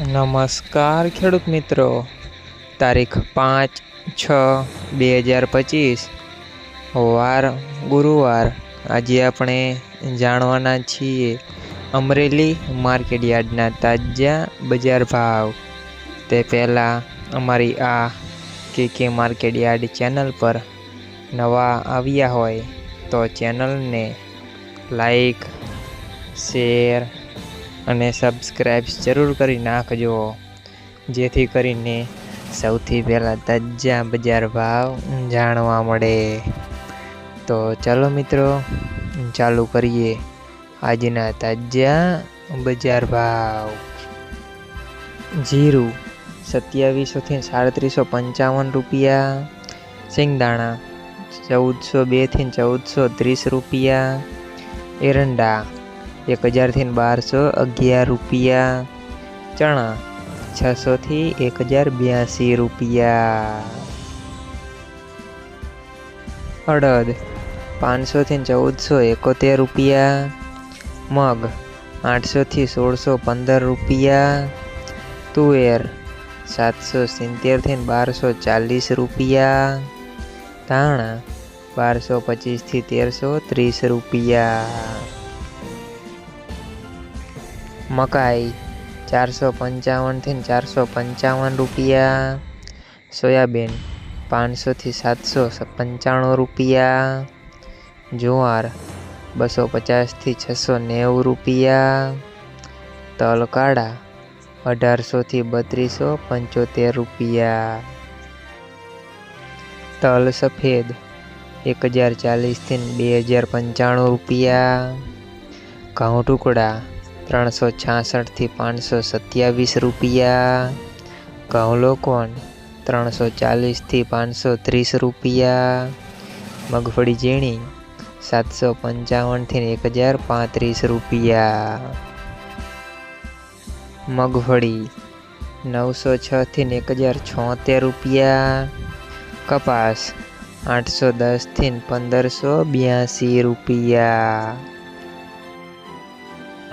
નમસ્કાર ખેડૂત મિત્રો. તારીખ પાંચ છ બે હજાર પચીસ. વાર ગુરુવાર. આજે આપણે જાણવાના છીએ અમરેલી માર્કેટ યાર્ડના તાજા બજાર ભાવ. તે પહેલાં અમારી આ કે કે માર્કેટ યાર્ડ ચેનલ પર નવા આવ્યા હોય તો ચેનલને લાઈક, શેર અને સબસ્ક્રાઈબ્સ જરૂર કરી નાખજો. જેથી કરીને સૌથી પહેલાં તાજા બજાર ભાવ જાણવા મળે. તો ચાલો મિત્રો, ચાલુ કરીએ આજના તાજા બજાર ભાવ. જીરું સત્યાવીસોથી સાડત્રીસો પંચાવન રૂપિયા. સિંગદાણા ચૌદસો બેથી ચૌદસો ત્રીસ રૂપિયા. એરંડા એક હજારથી બારસો અગિયાર રૂપિયા. ચણા છસોથી એક હજાર બ્યાસી રૂપિયા. અડદ પાંચસોથી ચૌદસો એકોતેર રૂપિયા. મગ આઠસોથી સોળસો પંદર રૂપિયા. તુવેર સાતસો સિત્તેરથી બારસો ચાલીસ રૂપિયા. ધાણા બારસો પચીસથી તેરસો ત્રીસ રૂપિયા. મકાઈ ચારસો પંચાવનથી ચારસો પંચાવન રૂપિયા. સોયાબીન પાંચસોથી સાતસો પંચાણું રૂપિયા. જુવાર બસો પચાસથી છસો નેવું રૂપિયા. તલ કાળા અઢારસોથી બત્રીસો પંચોતેર રૂપિયા. તલ સફેદ એક હજાર ચાલીસથી બે હજાર પંચાણું રૂપિયા. ઘઉં ટુકડા ત્રણસો છાસઠથી પાંચસો સત્યાવીસ રૂપિયા. ઘઉં ત્રણસો ચાલીસથી પાંચસો ત્રીસ રૂપિયા. મગફળી ઝીણી સાતસો પંચાવનથી એક હજાર પાંત્રીસ રૂપિયા. મગફળી નવસો છથી એક હજાર છોતેર રૂપિયા. કપાસ આઠસો દસથી પંદરસો બ્યાસી રૂપિયા.